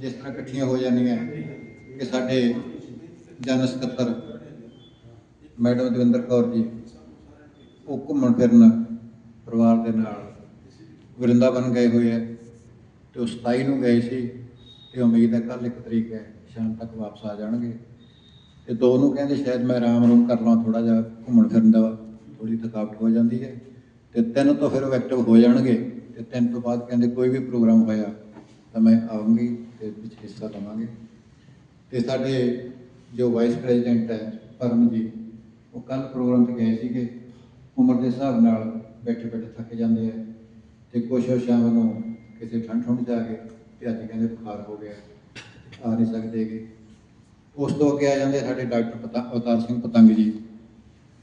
ਜਿਸ ਤਰ੍ਹਾਂ ਇਕੱਠੀਆਂ ਹੋ ਜਾਂਦੀਆਂ ਕਿ ਸਾਡੇ ਜਨ ਸਕੱਤਰ ਮੈਡਮ ਦਵਿੰਦਰ ਕੌਰ ਜੀ, ਉਹ ਘੁੰਮਣ ਫਿਰਨ ਪਰਿਵਾਰ ਦੇ ਨਾਲ ਵਰਿੰਦਾਵਨ ਗਏ ਹੋਏ ਹੈ ਤੇ ਉਹ 27 ਨੂੰ ਗਏ ਸੀ, ਤੇ ਉਮੀਦ ਹੈ ਕੱਲ ਇੱਕ ਤਰੀਕ ਹੈ, ਸ਼ਾਮ ਤੱਕ ਵਾਪਸ ਆ ਜਾਣਗੇ। ਤੇ ਦੋ ਨੂੰ ਕਹਿੰਦੇ ਸ਼ਾਇਦ ਮੈਂ ਆਰਾਮ ਰੂਮ ਕਰ ਲਵਾਂ ਥੋੜਾ ਜਿਹਾ ਘੁੰਮਣ ਫਿਰਨ ਦਾ ਥੋੜੀ ਥਕਾਵਟ ਹੋ ਜਾਂਦੀ ਹੈ। ਤੇ ਤਿੰਨ ਤੋਂ ਫਿਰ ਉਹ ਐਕਟਿਵ ਹੋ ਜਾਣਗੇ, ਤੇ ਤਿੰਨ ਤੋਂ ਬਾਅਦ ਕਹਿੰਦੇ ਕੋਈ ਵੀ ਪ੍ਰੋਗਰਾਮ ਹੋਇਆ, ਤਾਂ ਮੈਂ ਆਉਂਗੀ ਤੇ ਵਿੱਚ ਹਿੱਸਾ ਲਵਾਂਗੇ ਤੇ ਸਾਡੇ ਜੋ ਵਾਈਸ ਪ੍ਰੈਜ਼ੀਡੈਂਟ ਹੈ ਪਰਮ ਜੀ ਉਹ ਕੱਲ ਪ੍ਰੋਗਰਾਮ ਤੇ ਗਏ ਸੀਗੇ। ਉਮਰ ਦੇ ਹਿਸਾਬ ਨਾਲ ਬੈਠੇ ਬੈਠੇ ਥੱਕ ਜਾਂਦੇ ਆ। ਤੇ ਕੁਛ ਸ਼ਾਮ ਨੂੰ ਕਿਸੇ ਠੰਡ ਠੰਡ ਜਾ ਕੇ ਤੇ ਅੱਜ ਕਹਿੰਦੇ ਬੁਖਾਰ ਹੋ ਗਿਆ, ਆ ਨਹੀਂ ਸਕਦੇਗੇ ਉਸ ਤੋਂ ਅੱਗੇ ਆ ਜਾਂਦੇ ਸਾਡੇ ਡਾਕਟਰ ਪਤਾ, ਅਵਤਾਰ ਸਿੰਘ ਪਤੰਗ ਜੀ।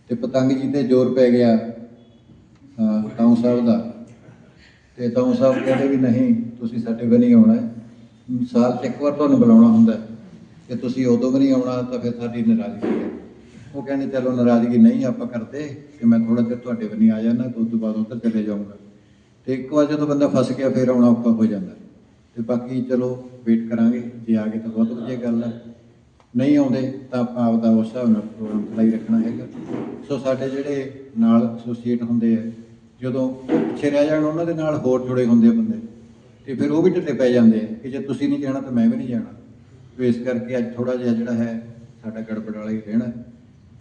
ਤੇ ਪਤੰਗ ਜੀ ਤੇ ਜ਼ੋਰ ਪੈ ਗਿਆ, ਅਹ ਤਾਊ ਸਾਹਿਬ ਦਾ। ਤੇ ਤਾਊ ਸਾਹਿਬ ਕਹਿੰਦੇ ਵੀ ਨਹੀਂ, ਤੁਸੀਂ ਸਾਡੇ ਵੀ ਨਹੀਂ ਆਉਣਾ ਹੈ। ਸਾਲ 'ਚ ਇੱਕ ਵਾਰ ਤੁਹਾਨੂੰ ਬੁਲਾਉਣਾ ਹੁੰਦਾ ਹੈ। ਤੁਸੀਂ ਉਦੋਂ ਵੀ ਨਹੀਂ ਆਉਣਾ, ਤਾਂ ਫਿਰ ਸਾਡੀ ਨਾਰਾਜ਼ਗੀ ਹੈ। ਉਹ ਕਹਿੰਦੇ, ਚਲੋ ਨਾਰਾਜ਼ਗੀ ਨਹੀਂ ਆਪਾਂ ਕਰਦੇ ਕਿ ਮੈਂ ਥੋੜਾ ਜਿਹਾ ਤੁਹਾਡੇ ਵੀ ਨਹੀਂ ਆ ਜਾਣਾ ਤੇ ਉਸ ਤੋਂ ਬਾਅਦ ਉੱਧਰ ਚਲੇ ਜਾਊਂਗਾ। ਤੇ ਇੱਕ ਵਾਰ ਜਦੋਂ ਬੰਦਾ ਫਸ ਗਿਆ, ਫਿਰ ਆਉਣਾ ਔਖਾ ਹੋ ਜਾਂਦਾ। ਤੇ ਬਾਕੀ ਚਲੋ ਵੇਟ ਕਰਾਂਗੇ। ਜੇ ਆ ਗਏ ਤਾਂ ਬਹੁਤ ਵਧੀਆ ਗੱਲ ਹੈ। ਨਹੀਂ ਆਉਂਦੇ, ਤਾਂ ਆਪਾਂ ਆਪਦਾ ਉਸ ਹਿਸਾਬ ਨਾਲ ਪ੍ਰੋਗਰਾਮ ਚਲਾਈ ਰੱਖਣਾ ਹੈਗਾ। ਸੋ ਸਾਡੇ ਜਿਹੜੇ ਨਾਲ ਐਸੋਸੀਏਟ ਹੁੰਦੇ ਆ, ਜਦੋਂ ਪਿੱਛੇ ਰਹਿ ਜਾਣ, ਉਹਨਾਂ ਦੇ ਨਾਲ ਹੋਰ ਜੁੜੇ ਹੁੰਦੇ ਆ ਬੰਦੇ। ਤੇ ਫਿਰ ਉਹ ਵੀ ਢਿੱਲੇ ਪੈ ਜਾਂਦੇ ਆ ਕਿ ਜੇ ਤੁਸੀਂ ਨਹੀਂ ਜਾਣਾ ਤਾਂ ਮੈਂ ਵੀ ਨਹੀਂ ਜਾਣਾ। ਸੋ ਇਸ ਕਰਕੇ ਅੱਜ ਥੋੜਾ ਜਿਹਾ ਜਿਹੜਾ ਹੈ ਸਾਡਾ ਗੜਬੜ ਵਾਲਾ ਹੀ ਰਹਿਣਾ।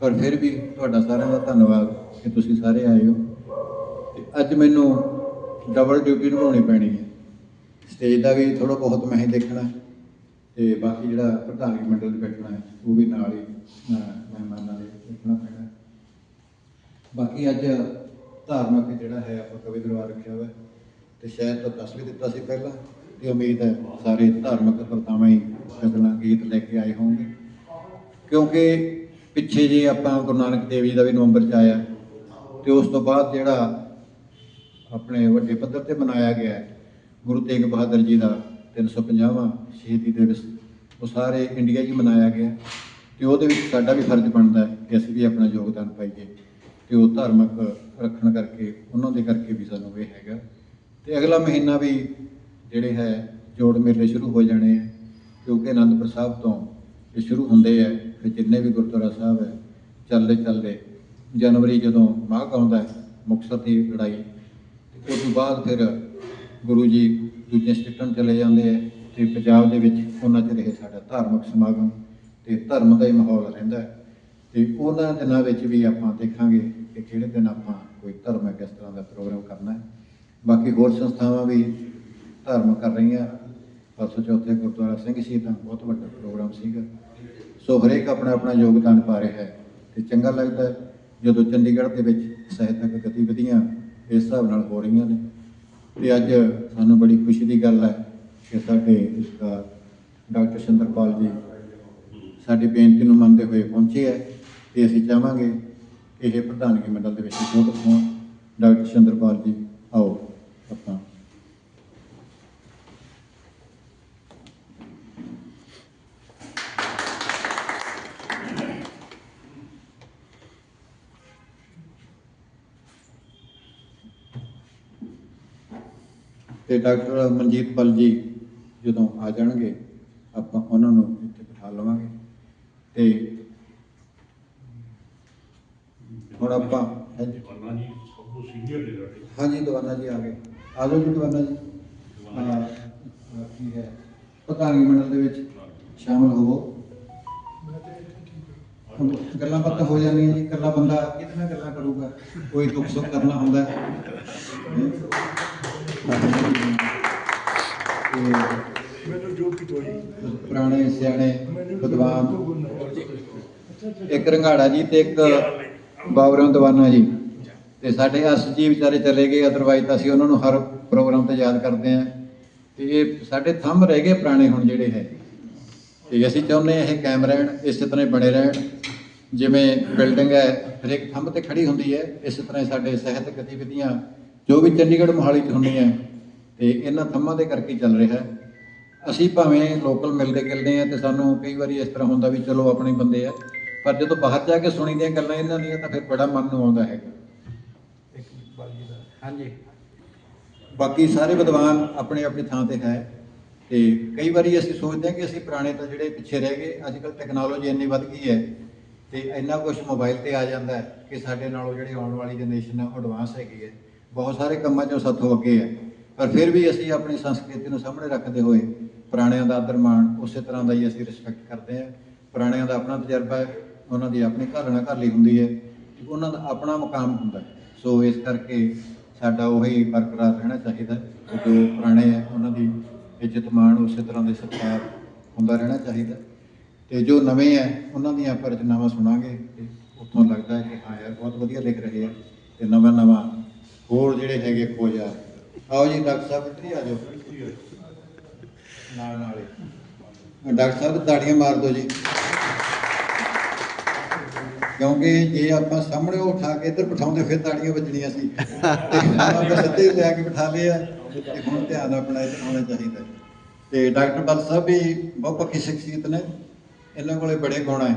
ਪਰ ਫਿਰ ਵੀ ਤੁਹਾਡਾ ਸਾਰਿਆਂ ਦਾ ਧੰਨਵਾਦ ਕਿ ਤੁਸੀਂ ਸਾਰੇ ਆਏ ਹੋ। ਤੇ ਅੱਜ ਮੈਨੂੰ ਡਬਲ ਡਿਊਟੀ ਨਿਭਾਉਣੀ ਪੈਣੀ ਹੈ। ਸਟੇਜ ਦਾ ਵੀ ਥੋੜਾ ਬਹੁਤ ਮੈਂ ਹੀ ਦੇਖਣਾ। ਹੈ ਤੇ ਬਾਕੀ ਜਿਹੜਾ ਪ੍ਰਧਾਨਗੀ ਮੰਡਲ ਦੇ ਬੈਠਣਾ ਹੈ ਉਹ ਵੀ ਨਾਲ ਹੀ ਅਹ, ਮਹਿਮਾਨਾਂ ਦੇ ਦੇਖਣਾ ਪੈਣਾ। ਬਾਕੀ ਅੱਜ ਧਾਰਮਿਕ ਜਿਹੜਾ ਹੈ ਆਪਾਂ ਕਵੀ ਦਰਬਾਰ ਰੱਖਿਆ ਹੋਇਆ। ਤੇ ਸ਼ਾਇਦ ਤਾਂ ਦੱਸ ਵੀ ਦਿੱਤਾ ਸੀ ਪਹਿਲਾਂ ਤੇ ਉਮੀਦ ਹੈ ਸਾਰੇ ਧਾਰਮਿਕ ਕਰਤਾਵਾਂ ਹੀ ਅਗਲਾ ਗੀਤ ਲੈ ਕੇ ਆਏ ਹੋਣਗੇ। ਕਿਉਂਕਿ ਪਿੱਛੇ ਜੇ ਆਪਾਂ ਗੁਰੂ ਨਾਨਕ ਦੇਵ ਜੀ ਦਾ ਵੀ ਨਵੰਬਰ ਚ ਆਇਆ, ਤੇ ਉਸ ਤੋਂ ਬਾਅਦ ਜਿਹੜਾ ਆਪਣੇ ਵੱਡੇ ਪੱਧਰ ਤੇ ਮਨਾਇਆ ਗਿਆ ਗੁਰੂ ਤੇਗ ਬਹਾਦਰ ਜੀ ਦਾ 350ਵਾਂ ਸ਼ਹੀਦੀ ਦਿਵਸ, ਉਹ ਸਾਰੇ ਇੰਡੀਆ 'ਚ ਹੀ ਮਨਾਇਆ ਗਿਆ। ਤੇ ਉਹਦੇ ਵਿੱਚ ਸਾਡਾ ਵੀ ਫਰਜ਼ ਬਣਦਾ ਹੈ ਕਿ ਅਸੀਂ ਵੀ ਆਪਣਾ ਯੋਗਦਾਨ ਪਾਈਏ, ਤੇ ਉਹ ਧਾਰਮਿਕ ਰੱਖਣ ਕਰਕੇ, ਉਹਨਾਂ ਦੇ ਕਰਕੇ ਵੀ ਸਾਨੂੰ ਇਹ ਹੈਗਾ। ਤੇ ਅਗਲਾ ਮਹੀਨਾ ਵੀ ਜਿਹੜੇ ਹੈ, ਜੋੜ ਮੇਲੇ ਸ਼ੁਰੂ ਹੋ ਜਾਣੇ ਹੈ ਕਿਉਂਕਿ ਅਨੰਦਪੁਰ ਸਾਹਿਬ ਤੋਂ ਇਹ ਸ਼ੁਰੂ ਹੁੰਦੇ ਹੈ ਫਿਰ ਜਿੰਨੇ ਵੀ ਗੁਰਦੁਆਰਾ ਸਾਹਿਬ ਹੈ, ਚੱਲਦੇ ਚੱਲਦੇ ਜਨਵਰੀ ਜਦੋਂ ਮਾਘ ਆਉਂਦਾ ਹੈ, ਮੁਕਤਸਰ ਦੀ ਲੜਾਈ, ਤੇ ਉਸ ਤੋਂ ਬਾਅਦ ਫਿਰ ਗੁਰੂ ਜੀ ਦੂਜੇ ਸਟੇਟਾਂ ਨੂੰ ਚਲੇ ਜਾਂਦੇ ਹੈ ਤੇ ਪੰਜਾਬ ਦੇ ਵਿੱਚ ਉਹਨਾਂ 'ਚ ਰਹੇ ਸਾਡਾ ਧਾਰਮਿਕ ਸਮਾਗਮ, ਤੇ ਧਰਮ ਦਾ ਹੀ ਮਾਹੌਲ ਰਹਿੰਦਾ ਹੈ। ਤੇ ਉਹਨਾਂ ਦਿਨਾਂ ਵਿੱਚ ਵੀ ਆਪਾਂ ਦੇਖਾਂਗੇ ਕਿ ਕਿਹੜੇ ਦਿਨ ਆਪਾਂ ਕੋਈ ਧਰਮ ਕਿਸ ਤਰ੍ਹਾਂ ਦਾ ਪ੍ਰੋਗਰਾਮ ਕਰਨਾ ਹੈ। ਬਾਕੀ ਹੋਰ ਸੰਸਥਾਵਾਂ ਵੀ ਧਰਮ ਕਰ ਰਹੀਆਂ। ਪਰਸੋਂ ਚੌਥੇ ਗੁਰਦੁਆਰਾ ਸਿੰਘ ਸ਼ਹੀਦਾਂ ਬਹੁਤ ਵੱਡਾ ਪ੍ਰੋਗਰਾਮ ਸੀਗਾ। ਸੋ ਹਰੇਕ ਆਪਣਾ ਆਪਣਾ ਯੋਗਦਾਨ ਪਾ ਰਿਹਾ ਹੈ ਤੇ ਚੰਗਾ ਲੱਗਦਾ ਜਦੋਂ ਚੰਡੀਗੜ੍ਹ ਦੇ ਵਿੱਚ ਸਾਹਿਤਕ ਗਤੀਵਿਧੀਆਂ ਇਸ ਹਿਸਾਬ ਨਾਲ ਹੋ ਰਹੀਆਂ ਨੇ। ਤੇ ਅੱਜ ਸਾਨੂੰ ਬੜੀ ਖੁਸ਼ੀ ਦੀ ਗੱਲ ਹੈ ਕਿ ਸਾਡੇ ਇਸਦਾ ਡਾਕਟਰ ਚੰਦਰਪਾਲ ਜੀ ਸਾਡੀ ਬੇਨਤੀ ਨੂੰ ਮੰਨਦੇ ਹੋਏ ਪਹੁੰਚੇ ਹੈ ਤੇ ਅਸੀਂ ਚਾਹਾਂਗੇ ਕਿ ਇਹ ਪ੍ਰਧਾਨਗੀ ਮੰਡਲ ਦੇ ਵਿੱਚ ਸ਼ੋਭਤ ਹੋਣ ਡਾਕਟਰ ਚੰਦਰਪਾਲ ਜੀ ਆਓ। ਆਪਾਂ ਤੇ ਡਾਕਟਰ ਮਨਜੀਤ ਪਲ ਜੀ ਜਦੋਂ ਆ ਜਾਣਗੇ ਆਪਾਂ ਉਹਨਾਂ ਨੂੰ ਇੱਥੇ ਬਿਠਾ ਲਵਾਂਗੇ। ਤੇ ਹੁਣ ਆਪਾਂ ਹਾਂਜੀ ਜਵਾਨਾਂ ਜੀ ਸਭ ਤੋਂ ਸੀਨੀਅਰ ਸਾਡੇ। ਹਾਂਜੀ ਦਵਾਨਾ ਜੀ ਆ ਗਏ। ਆ ਜਾਓ ਜੀ ਦਵਾਨਾ ਜੀ। ਕੀ ਹੈ ਪ੍ਰਧਾਨਗੀ ਮੰਡਲ ਦੇ ਵਿੱਚ ਸ਼ਾਮਲ ਹੋਵੋ। ਗੱਲਾਂ ਬਾਤਾਂ ਹੋ ਜਾਂਦੀਆਂ ਜੀ ਇਕੱਲਾ ਬੰਦਾ ਕਿਹਦੇ ਨਾਲ ਗੱਲਾਂ ਕਰੂਗਾ? ਕੋਈ ਦੁੱਖ ਸੁੱਖ ਕਰਨਾ ਹੁੰਦਾ ਮੈਨੂੰ ਜੋ ਕਿ ਤੋਈ ਪੁਰਾਣੇ ਸਿਆਣੇ ਵਿਦਵਾਨ। ਇੱਕ ਰੰਗਾੜਾ ਜੀ ਤੇ ਇੱਕ ਬਾਬਰਾਂ ਦਵਾਨਾ ਜੀ। ਤੇ ਸਾਡੇ ਅਸ ਜੀ ਵਿਚਾਰੇ ਚਲੇ ਗਏ ਅਦਰਵਾਈਜ਼ ਤਾਂ ਅਸੀਂ ਉਹਨਾਂ ਨੂੰ ਹਰ ਪ੍ਰੋਗਰਾਮ ਤੇ ਯਾਦ ਕਰਦੇ ਆਂ ਤੇ ਇਹ ਸਾਡੇ ਥੰਮ ਰਹਿ ਗਏ ਪੁਰਾਣੇ ਹੁਣ ਜਿਹੜੇ ਹੈ। ਤੇ ਅਸੀਂ ਚਾਹੁੰਦੇ ਹਾਂ ਇਹ ਕਾਇਮ ਰਹਿਣ, ਇਸੇ ਤਰ੍ਹਾਂ ਬਣੇ ਰਹਿਣ। ਜਿਵੇਂ ਬਿਲਡਿੰਗ ਹੈ, ਹਰੇਕ ਥੰਮ ਤੇ ਖੜੀ ਹੁੰਦੀ ਹੈ, ਇਸੇ ਤਰ੍ਹਾਂ ਹੀ ਸਾਡੇ ਸਿਹਤ ਗਤੀਵਿਧੀਆਂ ਜੋ ਵੀ ਚੰਡੀਗੜ੍ਹ ਮੋਹਾਲੀ 'ਚ ਹੁੰਦੀਆਂ, ਤੇ ਇਹਨਾਂ ਥੰਮਾਂ ਦੇ ਕਰਕੇ ਚੱਲ ਰਿਹਾ। ਹੈ ਅਸੀਂ ਭਾਵੇਂ ਲੋਕਲ ਮਿਲਦੇ ਗਿਲਦੇ ਆ ਤੇ ਸਾਨੂੰ ਕਈ ਵਾਰੀ ਇਸ ਤਰ੍ਹਾਂ ਹੁੰਦਾ ਵੀ ਚਲੋ ਆਪਣੇ ਬੰਦੇ ਆ, ਪਰ ਜਦੋਂ ਬਾਹਰ ਜਾ ਕੇ ਸੁਣੀਦੀਆਂ ਗੱਲਾਂ ਇਹਨਾਂ ਦੀਆਂ ਤਾਂ ਫਿਰ ਬੜਾ ਮਨ ਨੂੰ ਆਉਂਦਾ ਹੈਗਾ। ਹਾਂਜੀ। ਬਾਕੀ ਸਾਰੇ ਵਿਦਵਾਨ ਆਪਣੇ ਆਪਣੀ ਥਾਂ ਤੇ ਹੈ ਤੇ ਕਈ ਵਾਰੀ ਅਸੀਂ ਸੋਚਦੇ ਹਾਂ ਕਿ ਅਸੀਂ ਪੁਰਾਣੇ ਤਾਂ ਜਿਹੜੇ ਪਿੱਛੇ ਰਹਿ ਗਏ ਅੱਜ ਕੱਲ੍ਹ ਟੈਕਨੋਲੋਜੀ ਇੰਨੀ ਵੱਧ ਗਈ ਹੈ ਤੇ ਇੰਨਾ ਕੁਝ ਮੋਬਾਈਲ ਤੇ ਆ ਜਾਂਦਾ ਹੈ ਕਿ ਸਾਡੇ ਨਾਲੋਂ ਜਿਹੜੀ ਆਉਣ ਵਾਲੀ ਜਨਰੇਸ਼ਨ ਹੈ ਉਹ ਐਡਵਾਂਸ ਹੈਗੀ ਹੈ। ਬਹੁਤ ਸਾਰੇ ਕੰਮਾਂ 'ਚੋਂ ਸਾਥੋਂ ਅੱਗੇ ਹੈ। ਪਰ ਫਿਰ ਵੀ ਅਸੀਂ ਆਪਣੀ ਸੰਸਕ੍ਰਿਤੀ ਨੂੰ ਸਾਹਮਣੇ ਰੱਖਦੇ ਹੋਏ ਪੁਰਾਣਿਆਂ ਦਾ ਆਦਰ ਮਾਣ ਉਸੇ ਤਰ੍ਹਾਂ ਦਾ ਹੀ ਅਸੀਂ ਰਿਸਪੈਕਟ ਕਰਦੇ ਹਾਂ। ਪੁਰਾਣਿਆਂ ਦਾ ਆਪਣਾ ਤਜਰਬਾ ਹੈ, ਉਹਨਾਂ ਦੀ ਆਪਣੀ ਘਰਨਾ ਘਰ ਲਈ ਹੁੰਦੀ ਹੈ ਤੇ ਉਹਨਾਂ ਦਾ ਆਪਣਾ ਮੁਕਾਮ ਹੁੰਦਾ ਹੈ। ਸੋ ਇਸ ਕਰਕੇ ਸਾਡਾ ਉਹੀ ਬਰਕਰਾਰ ਰਹਿਣਾ ਚਾਹੀਦਾ ਜੋ ਪੁਰਾਣੇ ਹੈ, ਉਹਨਾਂ ਦੀ ਇੱਜ਼ਤ ਮਾਣ ਉਸੇ ਤਰ੍ਹਾਂ ਦੇ ਸਤਿਕਾਰ ਹੁੰਦਾ ਰਹਿਣਾ ਚਾਹੀਦਾ ਹੈ। ਤੇ ਜੋ ਨਵੇਂ ਹੈ, ਉਹਨਾਂ ਦੀਆਂ ਆਪਾਂ ਰਚਨਾਵਾਂ ਸੁਣਾਂਗੇ ਤੇ ਉੱਥੋਂ ਲੱਗਦਾ ਹੈ ਕਿ ਹਾਂ ਯਾਰ, ਬਹੁਤ ਵਧੀਆ ਲਿਖ ਰਹੇ ਆ ਤੇ ਨਵਾਂ ਨਵਾਂ ਹੋਰ ਜਿਹੜੇ ਹੈਗੇ ਖੋਜ ਆ। ਆਓ ਜੀ, ਡਾਕਟਰ ਸਾਹਿਬ ਇੱਥੇ ਹੀ ਆ ਜਾਓ। ਨਾਲ ਨਾਲੇ ਡਾਕਟਰ ਸਾਹਿਬ ਦਾੜੀਆਂ ਮਾਰ ਦਿਓ ਜੀ। ਕਿਉਂਕਿ ਜੇ ਆਪਾਂ ਸਾਹਮਣੇ ਉਹ ਉਠਾ ਕੇ ਇੱਧਰ ਬਿਠਾਉਂਦੇ, ਫਿਰ ਤਾੜੀਆਂ ਵੱਜਣੀਆਂ ਸੀ। ਤੇ ਆਪਾਂ ਸਿੱਧੇ ਲਿਆ ਕੇ ਬਿਠਾ ਲਏ ਤੇ ਹੁਣ ਧਿਆਨ ਆਪਣਾ ਇੱਧਰ ਹੋਣਾ ਚਾਹੀਦਾ। ਤੇ ਡਾਕਟਰ ਬਲ ਸਾਹਿਬ ਵੀ ਬਹੁਤ ਪੱਕੀ ਸ਼ਖਸੀਅਤ ਨੇ। ਇਹਨਾਂ ਕੋਲੇ ਬੜੇ ਗੁਣ ਹੈ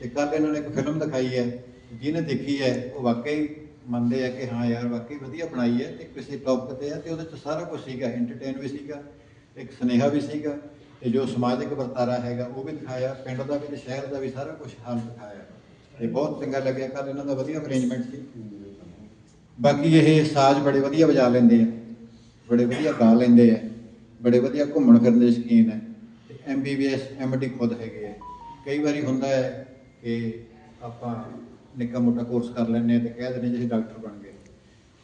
ਤੇ ਕੱਲ ਇਹਨਾਂ ਨੇ ਇੱਕ ਫਿਲਮ ਦਿਖਾਈ ਹੈ ਜਿਹਨੇ ਦੇਖੀ ਹੈ ਉਹ ਵਾਕਈ ਮੰਨਦੇ ਆ ਕਿ ਹਾਂ ਯਾਰ, ਵਾਕਈ ਵਧੀਆ ਬਣਾਈ ਹੈ ਤੇ ਕਿਸੇ ਟੌਪਿਕ ਤੇ ਹੈ ਤੇ ਉਹਦੇ ਚ ਸਾਰਾ ਕੁਝ ਸੀਗਾ। ਐਂਟਰਟੇਨ ਵੀ ਸੀਗਾ, ਇੱਕ ਸੁਨੇਹਾ ਵੀ ਸੀਗਾ। ਤੇ ਜੋ ਸਮਾਜਿਕ ਵਰਤਾਰਾ ਹੈਗਾ, ਉਹ ਵੀ ਦਿਖਾਇਆ। ਪਿੰਡ ਦਾ ਵੀ ਤੇ ਸ਼ਹਿਰ ਦਾ ਵੀ ਸਾਰਾ ਕੁਝ ਹਾਲ ਦਿਖਾਇਆ। ਤੇ ਬਹੁਤ ਚੰਗਾ ਲੱਗਿਆ ਕੱਲ ਇਹਨਾਂ ਦਾ ਵਧੀਆ ਅਰੇਂਜਮੈਂਟ ਸੀ। ਬਾਕੀ ਇਹ ਸਾਜ਼ ਬੜੇ ਵਧੀਆ ਵਜਾ ਲੈਂਦੇ ਆ, ਬੜੇ ਵਧੀਆ ਗਾ ਲੈਂਦੇ ਆ, ਬੜੇ ਵਧੀਆ ਘੁੰਮਣ ਫਿਰਨ ਦੇ ਸ਼ਕੀਨ ਹੈ ਤੇ ਐਮਬੀਬੀਐਸ ਐਮਡੀ ਖੁਦ ਹੈਗੇ ਆ। ਕਈ ਵਾਰੀ ਹੁੰਦਾ ਹੈ ਕਿ ਆਪਾਂ ਨਿੱਕਾ ਮੋਟਾ ਕੋਰਸ ਕਰ ਲੈਂਦੇ ਆ ਤੇ ਕਹਿ ਦਿੰਦੇ ਜੀ ਅਸੀਂ ਡਾਕਟਰ ਬਣ ਗਏ।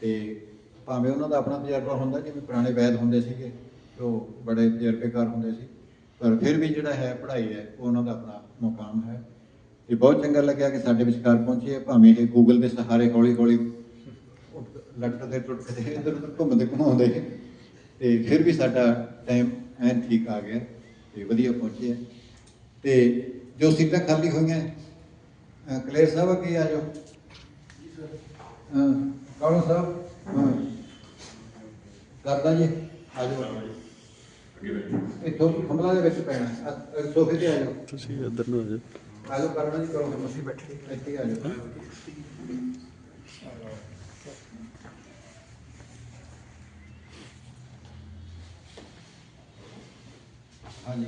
ਤੇ ਭਾਵੇਂ ਉਹਨਾਂ ਦਾ ਆਪਣਾ ਤਜਰਬਾ ਹੁੰਦਾ ਜਿਵੇਂ ਪੁਰਾਣੇ ਵੈਦ ਹੁੰਦੇ ਸੀਗੇ ਉਹ ਬੜੇ ਤਜਰਬੇਕਾਰ ਹੁੰਦੇ ਸੀ, ਪਰ ਫਿਰ ਵੀ ਜਿਹੜਾ ਹੈ ਪੜ੍ਹਾਈ ਹੈ, ਉਹ ਉਹਨਾਂ ਦਾ ਆਪਣਾ ਮੁਕਾਮ ਹੈ। ਤੇ ਬਹੁਤ ਚੰਗਾ ਲੱਗਿਆ ਕਿ ਸਾਡੇ ਵਿਚਕਾਰ ਪਹੁੰਚੀ ਹੈ ਭਾਵੇਂ ਇਹ ਗੂਗਲ ਦੇ ਸਹਾਰੇ ਹੌਲੀ ਹੌਲੀ ਲਟਕਦੇ, ਟੁੱਟਦੇ, ਇੱਧਰ ਉੱਧਰ ਘੁੰਮਦੇ ਘੁਮਾਉਂਦੇ। ਤੇ ਫਿਰ ਵੀ ਸਾਡਾ ਟਾਈਮ ਐਨ ਠੀਕ ਆ ਗਿਆ ਤੇ ਵਧੀਆ ਪਹੁੰਚੇ ਆ। ਤੇ ਜੋ ਸੀਟਾਂ ਖਾਲੀ ਹੋਈਆਂ, ਅਹ ਕਲੇਰ ਸਾਹਿਬ ਅੱਗੇ ਆ ਜਾਓ। ਜੀ ਸਰ ਕਾਲੋ ਸਾਹਿਬ ਹਾਂ ਕਰਦਾ ਜੀ, ਆ ਜਾਓ। ਇੱਥੋਂ ਕਮਲਾ ਦੇ ਵਿੱਚ ਪੈਣਾ ਸੋਫੇ ਤੇ ਆ ਜਾਓ। ਤੁਸੀਂ ਇੱਧਰ ਨੂੰ ਆ ਜਾਓ। ਆ ਜਾਓ ਕਰਨਾ ਜੀ ਕਰੋ ਅਸੀਂ ਬੈਠੇ ਇੱਥੇ ਹੀ ਆ ਜਾਓ ਹਾਂਜੀ।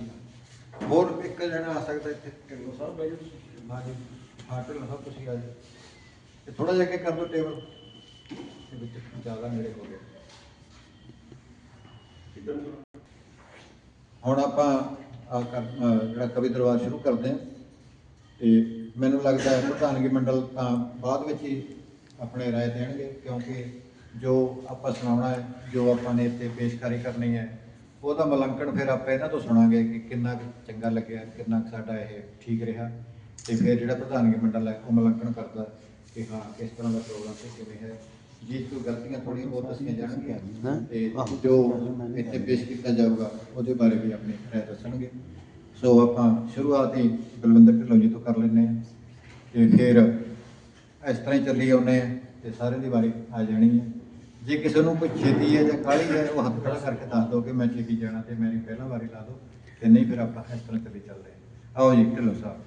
ਹੋਰ ਇੱਕ ਜਣਾ ਆ ਸਕਦਾ ਇੱਥੇ? ਢਿੱਲੋਂ ਸਾਹਿਬ ਬੈਠੋ ਤੁਸੀਂ ਹਾਂਜੀ। ਹਾਂ ਢਿੱਲੋਂ ਸਾਹਿਬ ਤੁਸੀਂ ਆ ਜਾਓ। ਤੇ ਥੋੜਾ ਜਿਹਾ ਅੱਗੇ ਕਰ ਦਿਓ ਟੇਬਲ। ਇਹ ਵਿੱਚ ਜ਼ਿਆਦਾ ਨੇੜੇ ਹੋ ਗਿਆ। ਹੁਣ ਆਪਾਂ ਆ ਜਿਹੜਾ ਕਵੀ ਦਰਬਾਰ ਸ਼ੁਰੂ ਕਰਦੇ ਹਾਂ। ਤੇ ਮੈਨੂੰ ਲੱਗਦਾ ਹੈ ਪ੍ਰਧਾਨਗੀ ਮੰਡਲ ਤਾਂ ਬਾਅਦ ਵਿੱਚ ਹੀ ਆਪਣੇ ਰਾਏ ਦੇਣਗੇ ਕਿਉਂਕਿ ਜੋ ਆਪਾਂ ਸੁਣਾਉਣਾ ਹੈ ਜੋ ਆਪਾਂ ਨੇ ਇੱਥੇ ਪੇਸ਼ਕਾਰੀ ਕਰਨੀ ਹੈ ਉਹਦਾ ਮਲੰਕਣ ਫਿਰ ਆਪਾਂ ਇਹਨਾਂ ਤੋਂ ਸੁਣਾਂਗੇ ਕਿ ਕਿੰਨਾ ਚੰਗਾ ਲੱਗਿਆ ਕਿੰਨਾ ਸਾਡਾ ਇਹ ਠੀਕ ਰਿਹਾ। ਤੇ ਫਿਰ ਜਿਹੜਾ ਪ੍ਰਧਾਨਗੀ ਮੰਡਲ ਹੈ ਉਹ ਮਲੰਕਣ ਕਰਦਾ ਕਿ ਹਾਂ ਕਿਸ ਤਰ੍ਹਾਂ ਦਾ ਪ੍ਰੋਗਰਾਮ ਤੇ ਕਿਵੇਂ ਹੈ। ਜੀ ਕੋਈ ਗਲਤੀਆਂ ਥੋੜ੍ਹੀਆਂ ਬਹੁਤ ਦੱਸੀਆਂ ਜਾਣਗੀਆਂ ਤੇ ਜੋ ਇੱਥੇ ਪੇਸ਼ ਕੀਤਾ ਜਾਊਗਾ ਉਹਦੇ ਬਾਰੇ ਵੀ ਆਪਣੀ ਰਾਏ ਦੱਸਣਗੇ। ਸੋ ਆਪਾਂ ਸ਼ੁਰੂਆਤ ਹੀ ਬਲਵਿੰਦਰ ਢਿੱਲੋਂ ਜੀ ਤੋਂ ਕਰ ਲੈਂਦੇ ਹਾਂ। ਤੇ ਫਿਰ ਇਸ ਤਰ੍ਹਾਂ ਹੀ ਚੱਲੀ ਆਉਂਦੇ ਹਾਂ ਤੇ ਸਾਰਿਆਂ ਦੀ ਵਾਰੀ ਆ ਜਾਣੀ ਹੈ। ਜੇ ਕਿਸੇ ਨੂੰ ਕੋਈ ਛੇਤੀ ਹੈ ਜਾਂ ਕਾਹਲੀ ਹੈ, ਉਹ ਹੱਥ ਖੜਾ ਕਰਕੇ ਦੱਸ ਦਿਓ ਕਿ ਮੈਂ ਛੇਤੀ ਜਾਣਾ ਤੇ ਮੇਰੀ ਪਹਿਲਾਂ ਵਾਰੀ ਲਾ ਦਿਓ ਤੇ ਨਹੀਂ ਫਿਰ ਆਪਾਂ ਇਸ ਤਰ੍ਹਾਂ ਚੱਲੀ ਚੱਲਦੇ ਆਓ ਜੀ, ਢਿੱਲੋਂ ਸਾਹਿਬ।